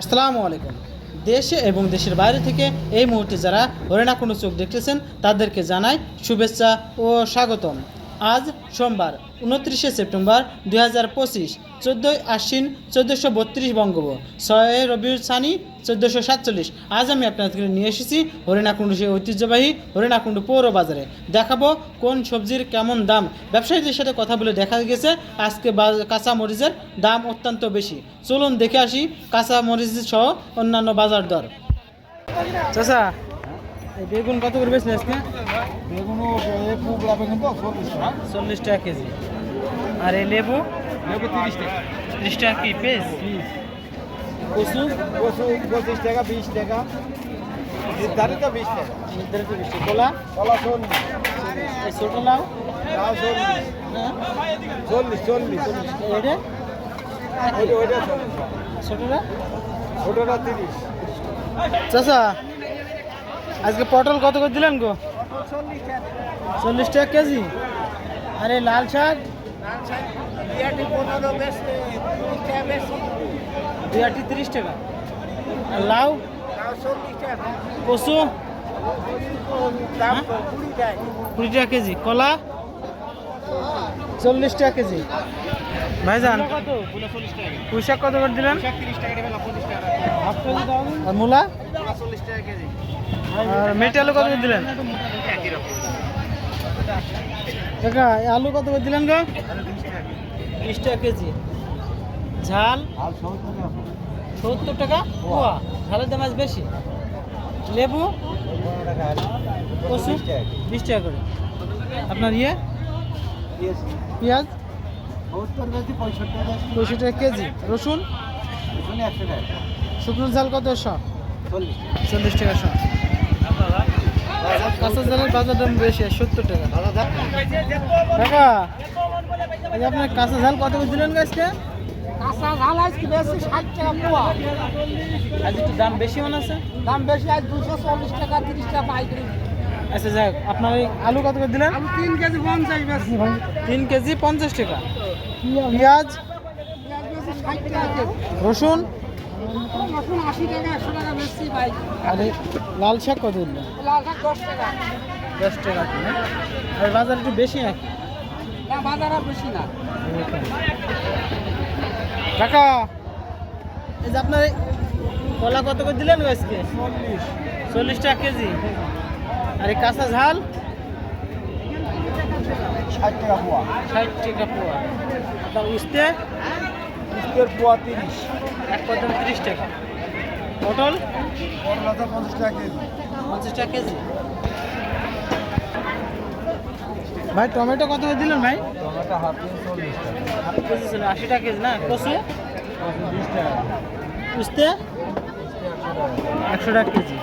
আসসালামু আলাইকুম। দেশে এবং দেশের বাইরে থেকে এই মুহূর্তে যারা হরেনা কোনো চোখ দেখতেছেন, তাদেরকে জানাই শুভেচ্ছা ও স্বাগতম। আজ সোমবার, উনত্রিশে সেপ্টেম্বর দুই হাজার পঁচিশ, চোদ্দোই আশ্বিন চোদ্দোশো বত্রিশ বঙ্গব ছয় রবিউল সানি চোদ্দোশো সাতচল্লিশ। আজ আমি আপনাদেরকে নিয়ে এসেছি হরিণাকুণ্ডু সেই ঐতিহ্যবাহী হরিণাকুণ্ডু পৌর বাজারে। দেখাবো কোন সবজির কেমন দাম। ব্যবসায়ীদের সাথে কথা বলে দেখা গেছে, আজকে কাঁচা মরিচের দাম অত্যন্ত বেশি। চলুন দেখে আসি কাঁচা মরিচ সহ অন্যান্য বাজার দর। চাচা বেগুন কত করে বেশি আজকে? বেগুনও পুবলা বেগুন তো চল্লিশ টাকা। চল্লিশ টাকা কেজি। আর এই লেবু? লেবু তিরিশ টাকা। ত্রিশ টাকা কি পেজ কচু? কচু পঁচিশ টাকা বিশ টাকা। নির্ধারিত বিশ টাকা। নির্ধারিত বেশি কলা? কলা চল্লিশ। এই ছোট লাউ? লাউ চল্লিশ। চল্লিশ চল্লিশ। চল্লিশ ওইটা ওইটা চল্লিশ ছোটটা? ছোটোটা তিরিশ। চাচা আজকে পটল কত করে দিলেন গো? চল্লিশ টাকা কেজি। আরে লাল শাক? বেশি তিরিশ টাকা। আর লাউ? কসু কচু? কুড়ি টাকা কেজি। কলা? চল্লিশ টাকা কেজি। ভাইজান কত? চল্লিশ পুঁই শাক কত করে দিলেন? আর মূলা? কেজি। আর মেটে আলু কত করে দিলেন? কাকা আলু কত করে দিলেন গো? বিশ টাকা কেজি। ঝাল? আর সত্তর টাকা। পোয়া ঝালের দাম আজ বেশি। লেবু? কচু? বিশ টাকা বিশ টাকা করে। আপনার ইয়ে. পেঁয়াজ। পঁয়ষট্টি টাকা। কেজি। রসুন? শুকনো ঝাল কত শ চল্লিশ চল্লিশ টাকা শ কাঁচা ঝালের বাজার দাম বেশি সত্তর টাকা। কাকা এই আপনার কাঁচা ঝাল কত দিলেন গাছকে কাঁচা ঝাল আজকে বেশি ষাট টাকা পোয়া। আজ একটু দাম বেশি মনে আছে দাম বেশি আজ দুশো চল্লিশ টাকা তিরিশ টাকা পাইকারি। আচ্ছা যাক আপনার এই আলু কত করে দিলেন? তিন কেজি পঞ্চাশ বেশি। তিন কেজি পঞ্চাশ টাকা। পেঁয়াজ? রসুন? রসুন আশি টাকা একশো টাকা বেশি ভাই। আর লাল শাক কত দিলেন? দশ টাকা। আর বাজার একটু বেশি নাকি? বাজার আর বেশি না। কাকা এই যে আপনার কলা কত করে দিলেন আজকে? চল্লিশ। চল্লিশ টাকা কেজি। আর এই কাঁচা ঝাল? ষাট টাকা পোয়া। ষাট টাকা পোয়া। আপনার উস্তে উত্তর পোয়া তিরিশ। এক পর্যন্ত তিরিশ টাকা। পটল? পঞ্চাশ টাকা কেজি। পঞ্চাশ টাকা কেজি। ভাই টমেটো কত করে দিলেন ভাই? টমেটো হাফ কেজি চল্লিশ হাফ কেজি ছিল আশি টাকা কেজি না? বিশ টাকা। উস্তে একশো টাকা কেজি।